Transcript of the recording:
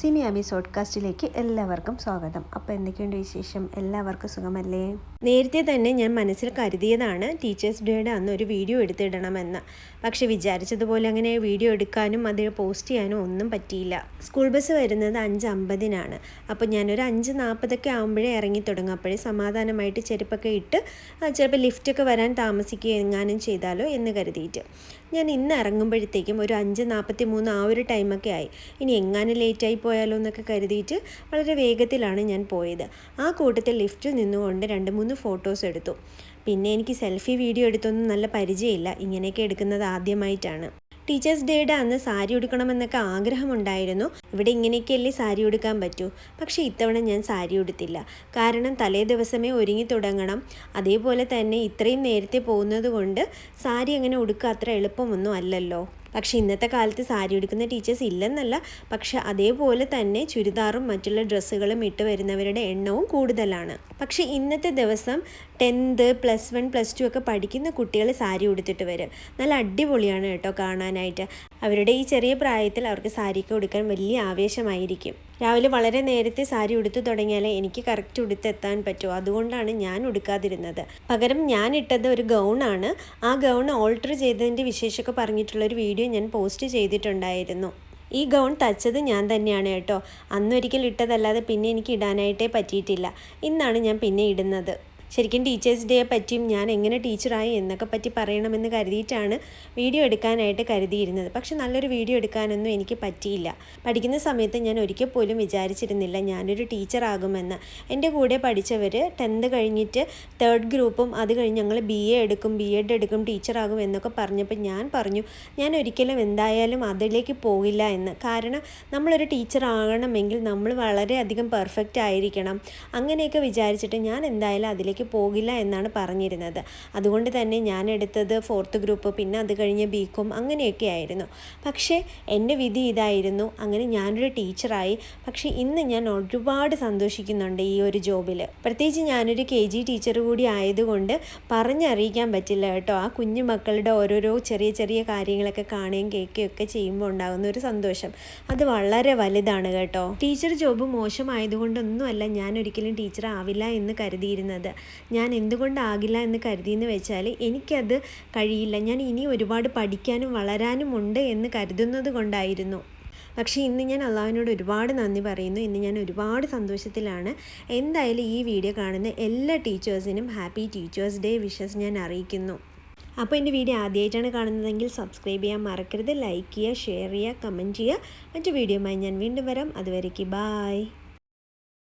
സിമി അബി സോഡ്കാസ്റ്റിലേക്ക് എല്ലാവർക്കും സ്വാഗതം. അപ്പോൾ എന്തൊക്കെയുണ്ട് വിശേഷം? എല്ലാവർക്കും സുഖമല്ലേ? നേരത്തെ തന്നെ ഞാൻ മനസ്സിൽ കരുതിയതാണ് ടീച്ചേഴ്സ് ഡേയുടെ അന്ന് ഒരു വീഡിയോ എടുത്തിടണമെന്ന്. പക്ഷെ വിചാരിച്ചതുപോലെ അങ്ങനെ വീഡിയോ എടുക്കാനും അത് പോസ്റ്റ് ചെയ്യാനും ഒന്നും പറ്റിയില്ല. സ്കൂൾ ബസ് വരുന്നത് അഞ്ച് അമ്പതിനാണ്. അപ്പോൾ ഞാനൊരു അഞ്ച് നാൽപ്പതൊക്കെ ആകുമ്പോഴേ ഇറങ്ങി തുടങ്ങും. അപ്പോഴേ സമാധാനമായിട്ട് ചെരുപ്പൊക്കെ ഇട്ട് ചിലപ്പോൾ ലിഫ്റ്റൊക്കെ വരാൻ താമസിക്കുക എങ്ങാനും ചെയ്താലോ എന്ന് കരുതിയിട്ട്. ഞാൻ ഇന്ന് ഇറങ്ങുമ്പോഴത്തേക്കും ഒരു അഞ്ച് നാൽപ്പത്തി മൂന്ന് ആ ഒരു ടൈമൊക്കെ ആയി. ഇനി എങ്ങാനും ലേറ്റായി പോയാലോ എന്നൊക്കെ കരുതിയിട്ട് വളരെ വേഗത്തിലാണ് ഞാൻ പോയത്. ആ കൂട്ടത്തിൽ ലിഫ്റ്റിൽ നിന്നുകൊണ്ട് രണ്ട് മൂന്ന് ഫോട്ടോസ് എടുത്തു. പിന്നെ എനിക്ക് സെൽഫി വീഡിയോ എടുത്തൊന്നും നല്ല പരിചയമില്ല. ഇങ്ങനെയൊക്കെ എടുക്കുന്നത് ആദ്യമായിട്ടാണ്. ടീച്ചേഴ്സ് ഡേയുടെ അന്ന് സാരി ഉടുക്കണമെന്നൊക്കെ ആഗ്രഹമുണ്ടായിരുന്നു. ഇവിടെ ഇങ്ങനെയൊക്കെയല്ലേ സാരി ഉടുക്കാൻ പറ്റൂ. പക്ഷേ ഇത്തവണ ഞാൻ സാരി ഉടുത്തില്ല. കാരണം തലേ ദിവസമേ ഒരുങ്ങി തുടങ്ങണം. അതേപോലെ തന്നെ ഇത്രയും നേരത്തെ പോകുന്നത് കൊണ്ട് സാരി അങ്ങനെ ഉടുക്കുക അത്ര എളുപ്പമൊന്നും അല്ലല്ലോ. പക്ഷേ ഇന്നത്തെ കാലത്ത് സാരി ഉടുക്കുന്ന ടീച്ചേഴ്സ് ഇല്ലെന്നല്ല പക്ഷെ അതേപോലെ തന്നെ ചുരിദാറും മറ്റുള്ള ഡ്രസ്സുകളും ഇട്ട് വരുന്നവരുടെ എണ്ണവും കൂടുതലാണ്. പക്ഷേ ഇന്നത്തെ ദിവസം tenth plus one plus two ഒക്കെ പഠിക്കുന്ന കുട്ടികൾ സാരി ഉടുത്തിട്ട് വരും. നല്ല അടിപൊളിയാണ് കേട്ടോ കാണാനായിട്ട്. അവരുടെ ഈ ചെറിയ പ്രായത്തിൽ അവർക്ക് സാരിക്ക് ഉടുക്കാൻ വലിയ ആവേശമായിരിക്കും. രാവിലെ വളരെ നേരത്തെ സാരി ഉടുത്തു തുടങ്ങിയാലേ എനിക്ക് കറക്റ്റ് ഉടുത്തെത്താൻ പറ്റൂ. അതുകൊണ്ടാണ് ഞാൻ ഉടുക്കാതിരുന്നത്. പകരം ഞാൻ ഇട്ടത് ഒരു ഗൗണാണ് ആ ഗൗൺ ഓൾട്ടർ ചെയ്തതിന്റെ വിശേഷമൊക്കെ പറഞ്ഞിട്ടുള്ളൊരു വീഡിയോ ഞാൻ പോസ്റ്റ് ചെയ്തിട്ടുണ്ടായിരുന്നു. ഈ ഗൗൺ തച്ചത് ഞാൻ തന്നെയാണ് കേട്ടോ. അന്നൊരിക്കൽ ഇട്ടതല്ലാതെ പിന്നെ എനിക്ക് ഇടാനായിട്ടേ പറ്റിയിട്ടില്ല. ഇന്നാണ് ഞാൻ പിന്നെ ഇടുന്നത്. ശരിക്കും ടീച്ചേഴ്സ് ഡേയെ പറ്റിയും ഞാൻ എങ്ങനെ ടീച്ചറായി എന്നൊക്കെ പറ്റി പറയണമെന്ന് കരുതിയിട്ടാണ് വീഡിയോ എടുക്കാനായിട്ട് കരുതിയിരുന്നത്. പക്ഷെ നല്ലൊരു വീഡിയോ എടുക്കാനൊന്നും എനിക്ക് പറ്റിയില്ല. പഠിക്കുന്ന സമയത്ത് ഞാൻ ഒരിക്കൽ പോലും വിചാരിച്ചിരുന്നില്ല ഞാനൊരു ടീച്ചറാകുമെന്ന് എന്റെ കൂടെ പഠിച്ചവർ ടെൻത്ത് കഴിഞ്ഞിട്ട് തേർഡ് ഗ്രൂപ്പും അത് കഴിഞ്ഞ് ഞങ്ങൾ ബി എ എടുക്കും ബി എഡ് എടുക്കും ടീച്ചറാകും എന്നൊക്കെ പറഞ്ഞപ്പോൾ ഞാൻ പറഞ്ഞു ഞാൻ ഒരിക്കലും എന്തായാലും അതിലേക്ക് പോകില്ല എന്ന്. കാരണം നമ്മളൊരു ടീച്ചർ ആകണമെങ്കിൽ നമ്മൾ വളരെയധികം പെർഫെക്റ്റ് ആയിരിക്കണം. അങ്ങനെയൊക്കെ വിചാരിച്ചിട്ട് ഞാൻ എന്തായാലും അതിലേക്ക് പോകില്ല എന്നാണ് പറഞ്ഞിരുന്നത്. അതുകൊണ്ട് തന്നെ ഞാൻ എടുത്തത് ഫോർത്ത് ഗ്രൂപ്പ് പിന്നെ അത് കഴിഞ്ഞ് ബി കോം അങ്ങനെയൊക്കെ ആയിരുന്നു. പക്ഷേ എന്റെ വിധി ഇതായിരുന്നു. അങ്ങനെ ഞാനൊരു ടീച്ചറായി. പക്ഷേ ഇന്ന് ഞാൻ ഒരുപാട് സന്തോഷിക്കുന്നുണ്ട് ഈ ഒരു ജോബിൽ പ്രത്യേകിച്ച് ഞാനൊരു കെ ജി ടീച്ചർ കൂടി ആയതുകൊണ്ട് പറഞ്ഞറിയിക്കാൻ പറ്റില്ല കേട്ടോ. ആ കുഞ്ഞു മക്കളുടെ ഓരോരോ ചെറിയ ചെറിയ കാര്യങ്ങളൊക്കെ കാണുകയും കേൾക്കുകയും ഒക്കെ ചെയ്യുമ്പോൾ ഉണ്ടാകുന്ന ഒരു സന്തോഷം. അത് വളരെ വലുതാണ് കേട്ടോ. ടീച്ചർ ജോബ് മോശമായതുകൊണ്ടൊന്നുമല്ല ഞാൻ ഒരിക്കലും ടീച്ചർ ആവില്ല എന്ന് കരുതിയിരുന്നത്. ഞാൻ എന്തുകൊണ്ടാകില്ല എന്ന് കരുതിയെന്ന് വെച്ചാൽ എനിക്കത് കഴിയില്ല. ഞാൻ ഇനി ഒരുപാട് പഠിക്കാനും വളരാനും ഉണ്ട് എന്ന് കരുതുന്നത് കൊണ്ടായിരുന്നു. പക്ഷേ ഇന്ന് ഞാൻ അള്ളാഹുവിനോട് ഒരുപാട് നന്ദി പറയുന്നു. ഇന്ന് ഞാൻ ഒരുപാട് സന്തോഷത്തിലാണ്. എന്തായാലും ഈ വീഡിയോ കാണുന്ന എല്ലാ ടീച്ചേഴ്സിനും ഹാപ്പി ടീച്ചേഴ്സ് ഡേ വിഷസ് ഞാൻ അറിയിക്കുന്നു. അപ്പോൾ എന്റെ വീഡിയോ ആദ്യമായിട്ടാണ് കാണുന്നതെങ്കിൽ സബ്സ്ക്രൈബ് ചെയ്യാൻ മറക്കരുത്. ലൈക്ക് ചെയ്യുക ഷെയർ ചെയ്യുക കമന്റ് ചെയ്യുക. മറ്റു വീഡിയോയുമായി ഞാൻ വീണ്ടും വരാം. അതുവരേക്ക് ബായ്.